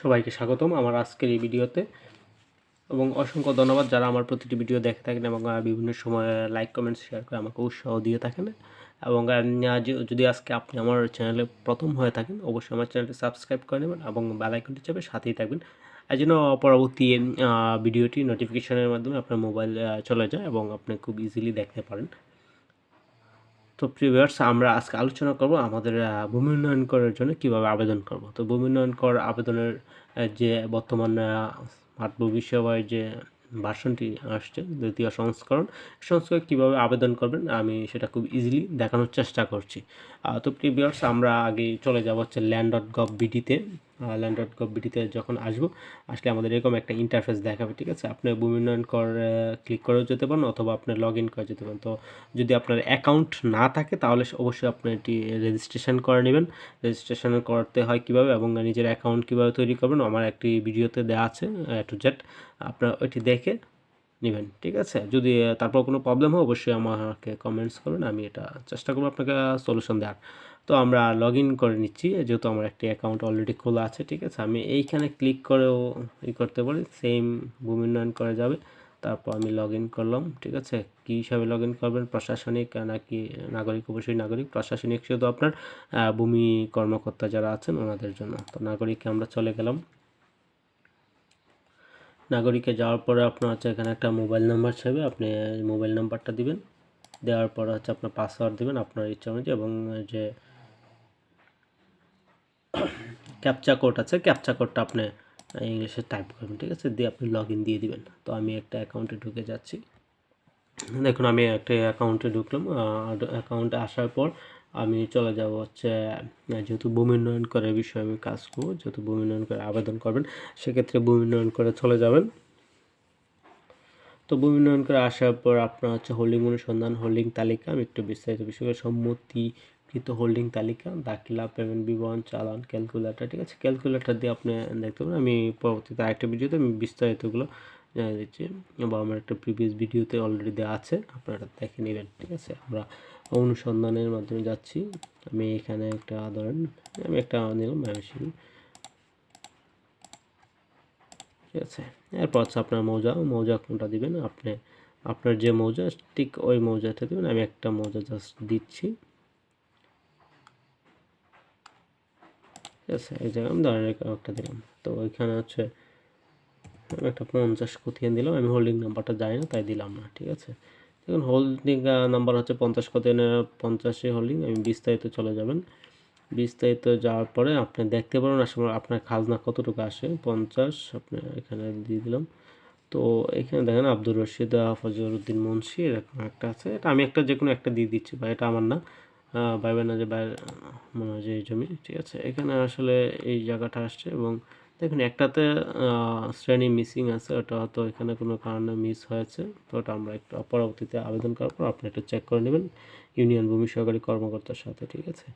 সবাইকে স্বাগতম আমার আজকের এই ভিডিওতে। এবং অসংখ্য ধন্যবাদ যারা আমার প্রতিটি ভিডিও দেখে থাকেন এবং বিভিন্ন সময় লাইক কমেন্টস শেয়ার করে আমাকে উৎসাহ দিয়ে থাকেন। এবং যদি আজকে আপনি আমার চ্যানেলে প্রথম হয়ে থাকেন, অবশ্যই আমার চ্যানেলটি সাবস্ক্রাইব করে নেবেন এবং বেল আইকনটি চাপে সাথেই থাকবেন। এই জন্য পরবর্তী ভিডিওটি নোটিফিকেশনের মাধ্যমে আপনার মোবাইল চলে যায় এবং আপনি খুব ইজিলি দেখতে পারেন। তো প্রিভিয়ার্স আমরা আজকে আলোচনা করব আমাদের ভূমি উন্নয়ন করার জন্য কীভাবে আবেদন করব। তো ভূমি উন্নয়ন কর আবেদনের যে বর্তমান স্মার্ট ভবিষ্যৎ যে ভার্সনটি আসছে, দ্বিতীয় সংস্করণ সংস্করণ কীভাবে আবেদন করবেন, আমি সেটা খুব ইজিলি দেখানোর চেষ্টা করছি। তো প্রিভিয়ার্স আমরা আগে চলে যাব হচ্ছে ল্যান্ড ডট গভ বিডিতে ল্যান্ড ডট গভ বিডিতে যখন আসব আসলে আমাদের এরকম একটা ইন্টারফেস দেখাবে, ঠিক আছে? আপনি ভূমি কর ক্লিক করেও যেতে পারেন অথবা আপনি লগ ইন করে যেতে পারেন। তো যদি আপনার অ্যাকাউন্ট না থাকে, তাহলে অবশ্যই আপনি এটি রেজিস্ট্রেশন করে নেবেন। রেজিস্ট্রেশন করতে হয় কীভাবে? এবং নিজের অ্যাকাউন্ট কীভাবে তৈরি করবেন? আমার একটি ভিডিওতে দেওয়া আছে টু জেড আপনার ওইটি দেখে নেবেন, ঠিক আছে? যদি তারপর কোনো প্রবলেম হয়, অবশ্যই আমাকে কমেন্টস করবেন, আমি এটা চেষ্টা করব আপনাকে সলিউশন দেওয়ার। তো আমরা লগ ইন করে নিচ্ছি যেহেতু আমার একটি অ্যাকাউন্ট অলরেডি খোলা আছে, ঠিক আছে? আমি এইখানে ক্লিক করেও ই করতে পারি সেম ভূমি উন্নয়ন করা যাবে। তারপর আমি লগ ইন করলাম, ঠিক আছে? কী হিসাবে লগ ইন করবেন? প্রশাসনিক নাকি নাগরিক, অবশ্যই নাগরিক, প্রশাসনিক শুধু আপনার ভূমি কর্মকর্তা যারা আছেন ওনাদের জন্য। তো নাগরিককে আমরা চলে গেলাম। নাগরিকে যাওয়ার পরে আপনার হচ্ছে এখানে একটা মোবাইল নাম্বার চাইবে, আপনি মোবাইল নাম্বারটা দিবেন। দেওয়ার পর হচ্ছে আপনার পাসওয়ার্ড দেবেন আপনার ইচ্ছা অনুযায়ী এবং যে ক্যাপচা কোড আছে, ক্যাপচা কোডটা আপনি ইংলিশে টাইপ করবেন, ঠিক আছে? দিয়ে আপনি লগ দিয়ে দিবেন। তো আমি একটা অ্যাকাউন্টে ঢুকে যাচ্ছি। দেখুন, আমি একটা অ্যাকাউন্টে ঢুকলাম অ্যাকাউন্টে আসার পর আমি চলে যাব হচ্ছে যেহেতু ভূমি উন্নয়ন করার বিষয়ে আমি কাজ করব, যেহেতু ভূমি উন্নয়ন করে আবেদন করবেন, সেক্ষেত্রে ভূমি উন্নয়ন করে চলে যাবেন। তো ভূমি উন্নয়ন করে আসার পর আপনার হচ্ছে হোল্ডিং অনুসন্ধান হোল্ডিং তালিকা, আমি একটু বিস্তারিত বিষয়ে সম্মতিকৃত হোল্ডিং তালিকা, দাখিলা পেমেন্ট বিবরণ, চালান ক্যালকুলেটার ঠিক আছে? ক্যালকুলেটার দিয়ে আপনি দেখতে পারেন। আমি পরবর্তীতে আরেকটা ভিডিওতে আমি বিস্তারিতগুলো জানিয়ে দিচ্ছি। বা আমার একটা প্রিভিয়াস ভিডিওতে অলরেডি দেওয়া আছে, আপনারা দেখে নেবেন, ঠিক আছে? আমরা অনুসন্ধানের মাধ্যমে যাচ্ছি। আমি এখানে একটা, ধরেন, আমি একটা নিলাম ময়মনসিংহ ঠিক আছে? এরপর হচ্ছে আপনার মৌজা। মৌজা কোনটা দিবেন? আপনি, আপনার যে মৌজা, ঠিক ওই মৌজাটা দিবেন। আমি একটা মৌজা জাস্ট দিচ্ছি। ঠিক আছে এই জায়গায় আমি ধরেন একটা দিলাম। তো ওইখানে হচ্ছে, আমি একটা পঞ্চাশ কোথিয়ে দিলাম, আমি হোল্ডিং নাম্বারটা জানি না, তাই দিলাম না, ঠিক আছে? দেখুন হোল্ডিং নাম্বার হচ্ছে পঞ্চাশ কোথিয়ে পঞ্চাশে হোল্ডিং আমি বিস্তারিত চলে যাবেন। বিস্তারিত যাওয়ার পরে আপনি দেখতে পারেন আসলে আপনার খাজনা কতটুকু আসে? পঞ্চাশ, আপনি এখানে দিয়ে দিলাম। তো এখানে দেখেন, আব্দুর রশিদ ফজরুদ্দিন মুন্সি, এরকম একটা আছে। এটা আমি একটা যে কোনো একটা দিয়ে দিচ্ছি, বা এটা আমার না। বাইবে না যে বাইরে মনে হয় যে এই জমি, ঠিক আছে। এখানে আসলে এই জায়গাটা আসছে এবং দেখুন, একটাতে শ্রেণি মিসিং আছে, ওটা হয়তো এখানে কোনো কারণে মিস হয়েছে। তো ওটা আমরা একটু পরবর্তীতে আবেদন করার পর আপনি একটু চেক করে নেবেন ইউনিয়ন ভূমি সহকারী কর্মকর্তার সাথে, ঠিক আছে।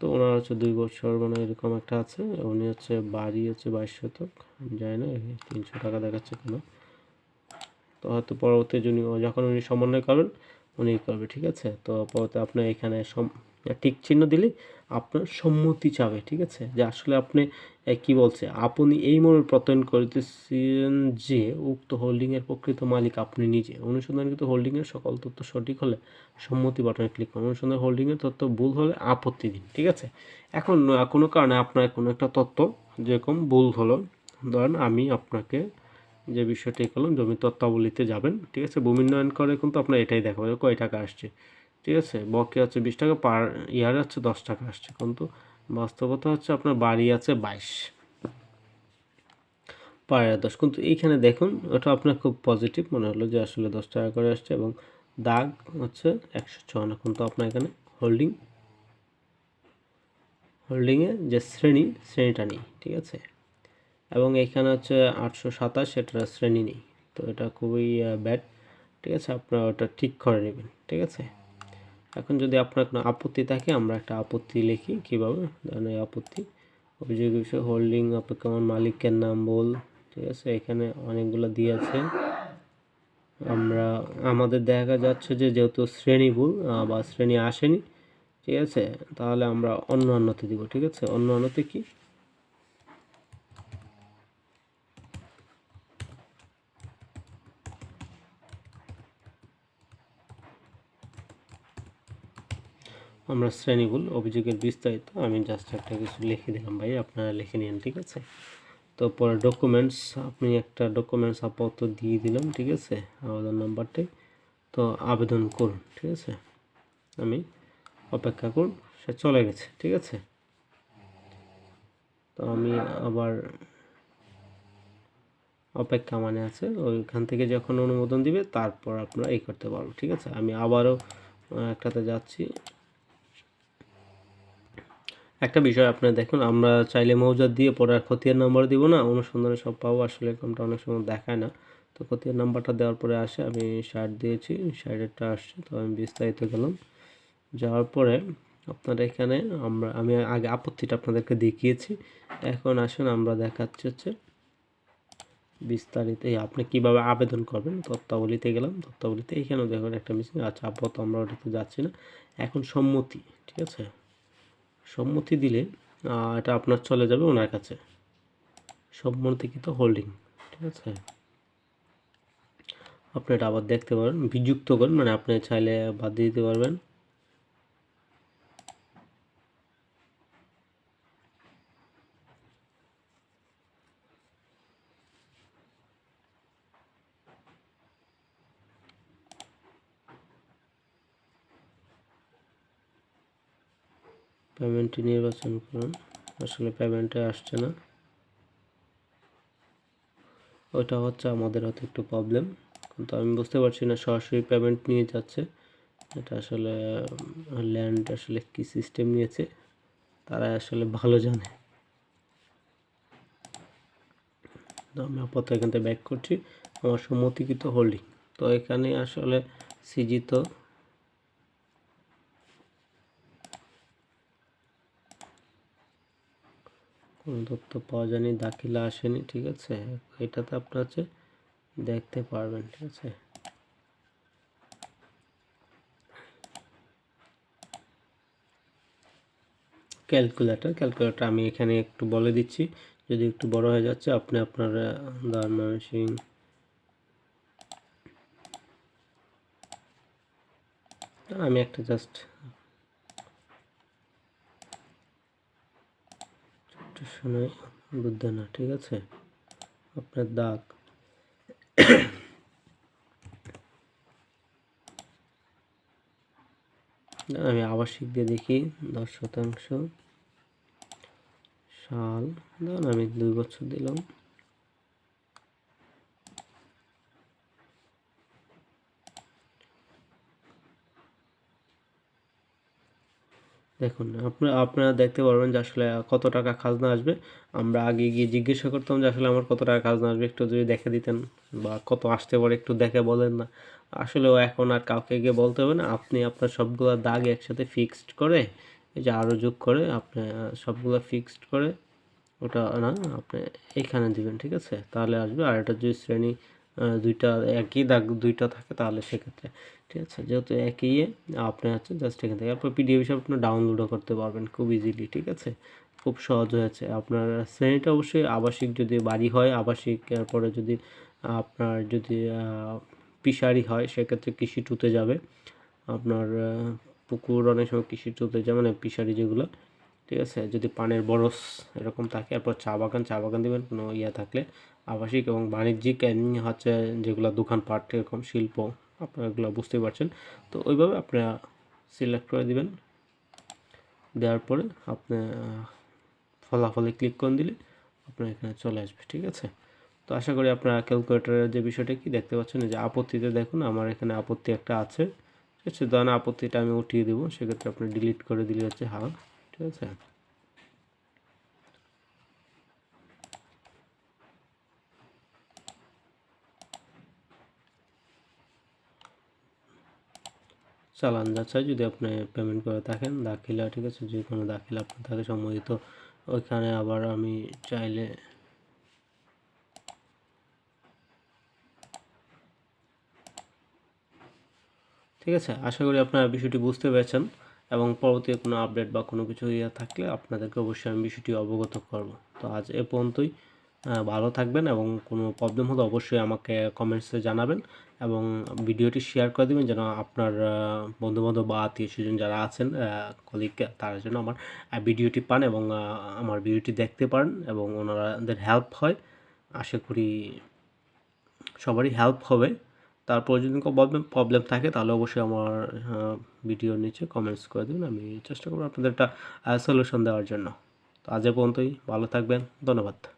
তো ওনার হচ্ছে দুই বছর মানে এরকম একটা আছে, উনি হচ্ছে বাড়ি হচ্ছে বাইশ শতক জানি না তিনশো টাকা দেখাচ্ছে কেন। তো হয়তো পরবর্তী যখন উনি সমন্বয় করবেন উনি করবে, ঠিক আছে? তো পরবর্তী আপনার এখানে টিক চিহ্ন দিলে আপনার সম্মতি চাবে, ঠিক আছে? যে আসলে আপনি কি বলছে? আপনি এই মনে প্রত্যয়ন করিতেছেন যে উক্ত হোল্ডিংয়ের প্রকৃত মালিক আপনি নিজে। অনুসন্ধান অনুসন্ধানকৃত হোল্ডিংয়ের সকল তথ্য সঠিক হলে সম্মতি বাটনে ক্লিক করুন। অনুসন্ধান হোল্ডিংয়ের তথ্য ভুল হলে আপত্তি দিন, ঠিক আছে? এখন, কোনো কারণে আপনার কোনো একটা তথ্য যেরকম ভুল হলো, ধরেন আমি আপনাকে যে বিষয়টি করলাম জমি তত্ত্বাবলিতে যাবেন, ঠিক আছে? ভূমি উন্নয়ন করে কিন্তু আপনার এটাই দেখাবে যে কয় টাকা আসছে, ঠিক আছে? বকে হচ্ছে বিশ টাকা, পার ইয়ারে হচ্ছে দশ টাকা আসছে, কিন্তু বাস্তবতা হচ্ছে আপনার বাড়ি আছে বাইশ, পার দশ। কিন্তু এইখানে দেখুন, ওটা আপনার খুব পজিটিভ মনে হলো যে আসলে দশ টাকা করে আসছে এবং দাগ হচ্ছে একশো চুয়ান্ন। কিন্তু আপনার এখানে হোল্ডিং হোল্ডিংয়ে যে শ্রেণি, শ্রেণীটা নেই, ঠিক আছে? এবং এখানে হচ্ছে আটশো সাতাশ এটা শ্রেণি নেই। তো এটা খুবই ব্যাড ঠিক আছে, আপনারা ওটা ঠিক করে নেবেন, ঠিক আছে? এখন যদি আপনার কোনো আপত্তি থাকে, আমরা একটা আপত্তি লিখি কীভাবে? ধরেন এই আপত্তি, অভিযোগ বিষয় হোল্ডিং অপেক্ষমান মালিকের নাম বল, ঠিক আছে? এখানে অনেকগুলো দিয়েছে আমরা, আমাদের দেখা যাচ্ছে যে যেহেতু শ্রেণি ভুল বা শ্রেণি আসেনি, ঠিক আছে? তাহলে আমরা অন্য অন্যতে দিব, ঠিক আছে? অন্য অন্যতে কি? আমরা শ্রেণীগুল অভিযোগের বিস্তারিত, আমি জাস্ট একটা কিছু লিখে দিলাম ভাই, আপনারা লিখে নিন, ঠিক আছে? তো পরে ডকুমেন্টস আপনি একটা ডকুমেন্টস আপাতত দিয়ে দিলাম, ঠিক আছে? আবেদন নাম্বারটি, তো আবেদন করুন, ঠিক আছে? আমি অপেক্ষা করুন, সে চলে গেছে, ঠিক আছে? তো আমি আবার অপেক্ষা মানে আছে, ওইখান থেকে যখন অনুমোদন দিবে, তারপর আপনারা এই করতে পারব ঠিক আছে? আমি আবারও একটাতে যাচ্ছি একটা বিষয় আপনারা দেখুন, আমরা চাইলে মৌজার দিয়ে পরে আর খতিয়ান নাম্বার দিব না, অনুসন্ধানে সব পাবো। আসলে এরকমটা অনেক সময় দেখায় না। তো খতিয়ান নাম্বারটা দেওয়ার পরে আসে, আমি শার্ট দিয়েছি শার্টেরটা আসছে, তো আমি বিস্তারিত গেলাম। যাওয়ার পরে আপনার এখানে আমরা, আমি আগে আপত্তিটা আপনাদেরকে দেখিয়েছি। এখন আসুন, আমরা দেখাচ্ছি হচ্ছে বিস্তারিত, এই আপনি কীভাবে আবেদন করবেন, তত্ত্বাবলিতে গেলাম, তত্ত্বাবলিতে এখানেও দেখুন একটা মিসিং আচ্ছা আপাতত আমরা ওটাতে যাচ্ছি না। এখন সম্মতি, ঠিক আছে? সম্মতি দিলে এটা আপনার চলে যাবে ওনার কাছে। সম্মতি সম্মতিকৃত হোল্ডিং ঠিক আছে? আপনি এটা আবার দেখতে পারেন, বিযুক্ত করেন মানে আপনি চাইলে বাদ দিতে পারবেন। পেমেন্টটি নির্বাচন করুন। আসলে পেমেন্টে আসছে না। ওইটা হচ্ছে আমাদের হয়তো একটু প্রবলেম কিন্তু আমি বুঝতে পারছি না সরাসরি পেমেন্ট নিয়ে যাচ্ছে। এটা আসলে ল্যান্ড আসলে কি সিস্টেম নিয়েছে তারা আসলে ভালো জানে। তো আমি আপাতত এখান থেকে ব্যাক করছি। আমার সম্মতিকৃত হোল্ডিং তো এখানে আসলে সিজি কোনো তথ্য পাওয়া যায়নি, দাখিলা আসেনি, ঠিক আছে? এটাতে আপনার হচ্ছে দেখতে পারবেন, ঠিক আছে? ক্যালকুলেটর ক্যালকুলেটর আমি এখানে একটু বলে দিচ্ছি, যদি একটু বড় হয়ে যাচ্ছে, আপনি আপনার ময়মনসিং আমি একটা জাস্ট শোনাই বুঝতে না, ঠিক আছে? আপনার দাগ। আমি আবাসিক দিয়ে দেখি, দশ শতাংশ। সাল ধরুন আমি দুই বছর দিলাম। দেখুন আপনারা আপনারা দেখতে পারবেন যে আসলে কত টাকা খাজনা আসবে। আমরা আগে গিয়ে জিজ্ঞাসা করতাম যে আসলে আমার কত টাকা খাজনা আসবে, একটু যদি দেখে দিতেন বা কত আসতে পারে একটু দেখে বলেন না। আসলে ও এখন আর কাউকে গিয়ে বলতে হবে না, আপনি আপনার সবগুলো দাগ একসাথে ফিক্সড করে, এই যে আরও যোগ করে, আপনি সবগুলো ফিক্সড করে, ওটা না, আপনি এখানে দিবেন, ঠিক আছে? তাহলে আসবে, আর এটা যদি শ্রেণি দুইটা, একই দাগ দুইটা থাকে, তাহলে সেক্ষেত্রে। ঠিক আছে? যেহেতু একই ইয়ে আপনি হচ্ছে জাস্ট এখান থেকে আপনার পিডিএফ হিসাবে আপনি ডাউনলোডও করতে পারবেন খুব ইজিলি ঠিক আছে? খুব সহজ হয়েছে। আপনার শ্রেণীটা অবশ্যই আবাসিক যদি বাড়ি হয়, আবাসিক, এরপরে যদি আপনার যদি পিসারি হয়, সেক্ষেত্রে কৃষি টুতে যাবে। আপনার পুকুর অনেক সময় কৃষি টুতে যায় মানে পিসারি যেগুলো, ঠিক আছে? যদি পানের বরস এরকম থাকে, এরপর চা বাগান চা বাগান দেবেন, কোনো ইয়ে থাকলে আবাসিক এবং বাণিজ্যিক হচ্ছে যেগুলো দোকানপাট এরকম, শিল্প আপনারা এগুলো বুঝতে পারছেন। তো ওইভাবে আপনারা সিলেক্ট করে দিবেন। দেওয়ার পরে আপনি ফলাফলে ক্লিক করে দিলে আপনার এখানে চলে আসবে, ঠিক আছে? তো আশা করি আপনারা ক্যালকুলেটারের যে বিষয়টা কি দেখতে পাচ্ছেন যে আপত্তিতে দেখুন, আমার এখানে আপত্তি একটা আছে। ঠিক আছে? ধরেন আপত্তিটা আমি উঠিয়ে দেবো, সেক্ষেত্রে আপনি ডিলিট করে দিলে হচ্ছে হ্যাঁ ঠিক আছে? চালান যাচাই যদি আপনি পেমেন্ট করে থাকেন, দাখিলা, ঠিক আছে? যে কোনো দাখিলা আপনার থাকে সম্মতিত ওইখানে আবার আমি চাইলে ঠিক আছে? আশা করি আপনারা বিষয়টি বুঝতে পেরেছেন এবং পরবর্তী কোনো আপডেট বা কোনো কিছু ইয়ে থাকলে আপনাদেরকে অবশ্যই আমি বিষয়টি অবগত করব। তো আজ এ পর্যন্তই। ভালো থাকবেন এবং কোনো প্রবলেম হলে অবশ্যই আমাকে কমেন্টসে জানাবেন এবং ভিডিওটি শেয়ার করে দেবেন যেন আপনার বন্ধুবান্ধব বা আত্মীয় স্বজন যারা আছেন কলিগ তারা যেন আমার ভিডিওটি পান এবং আমার ভিডিওটি দেখতে পারেন এবং ওনাদের হেল্প হয়। আশা করি সবারই হেল্প হবে। তারপর যদি কোনো প্রবলেম প্রবলেম থাকে তাহলে অবশ্যই আমার ভিডিওর নিচে কমেন্টস করে দেবেন। আমি চেষ্টা করব আপনাদের একটা সলিউশন দেওয়ার জন্য। তো আজ পর্যন্তই। ভালো থাকবেন। ধন্যবাদ।